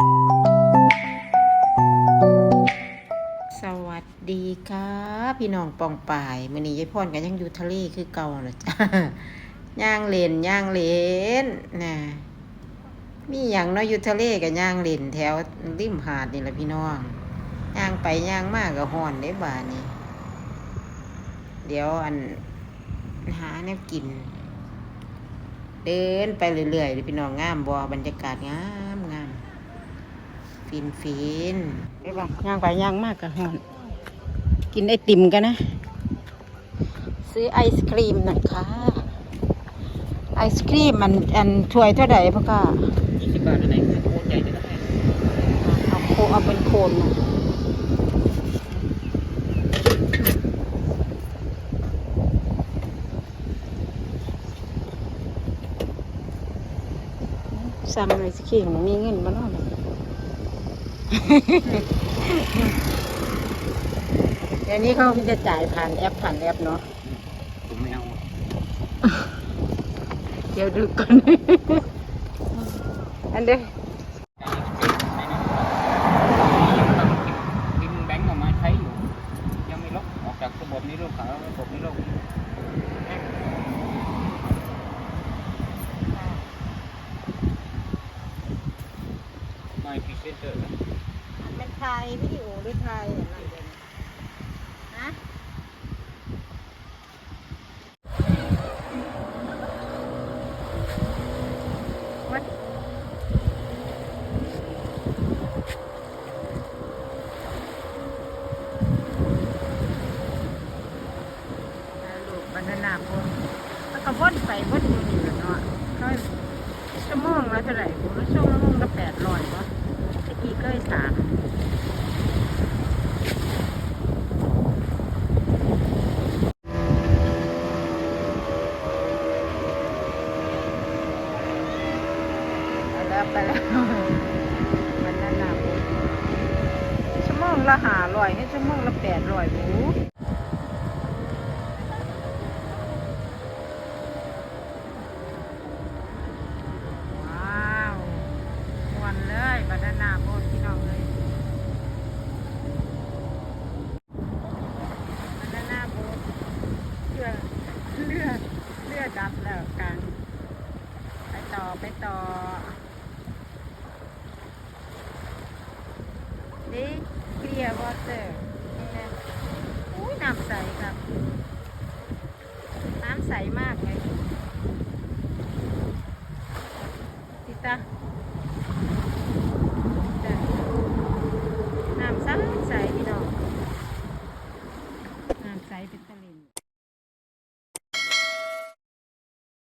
สวัสดีครับ พี่น้องปองป่ายมื้อนี้ยายพรก็ยังอยู่ทะเลคือเก่าน่ะจ้าย่างเลนย่างเลนน่ะมีหยังเนาะอยู่ทะเลก็ย่างเลนแถวริมหาดนี่แหละพี่น้องย่างไปย่างมาก็ฮ้อนเด้บานี้เดี๋ยวอันหาแนวกิน เดินไปเรื่อยๆเลยพี่น้องงามบ่บรรยากาศงามงาม ฟินฟินไปบ่ย่างไปย่างมากก็ฮ้อน กินไอติมกันนะ ซื้อไอศครีมหน่อยค่ะ ไอศครีมมันอันถ้วยเท่าไหร่พ่อก็ยี่สิบบาทอันไหนคือโคตรใหญ่จะได้เอาโคเอาเป็นโคนนะสั่งไอศครีมมันมีเงินมาเนาะ เดี๋ยวนี้เขาจะจ่ายผ่านแอปผ่านแอปเนาะผมไม่เอาเดี๋ยวดูก่อน อันเดียวบินแบงก์ออกมาใช้อยู่ ยังไม่ลบออกจากระบบนี้ลงขาระบบนี้ลงไม่พรีเซนเตอ ทยวิดีโอหรือไทยอะไรเดี๋ยวนี้ฮะวัดลูกบรรณาบนแล้วก็วนไปวนอยู่นี่แหละเนาะก็ชั่วโมงละเท่าไหร่กูรู้ชมงละแปดร้อยวะตะกี้ก็ไอ้สามไป แล้วไปแล้วบรรณาบนชั่วโมงละห้าร้อยให้ชั่วโมงละแปดร้อยบูว้าววนเลยบานนาบดพี่นองเลยมันนาบูเรือเรือเรือดับแล้วกัน ไปต่อไปต่อ นี่เกลียวอเตอร์นี่นะอุ้ยน้ำใสครับ น้ำใสมากเลยติตาน้ำใสใสพี่น้องน้ำใสเป็น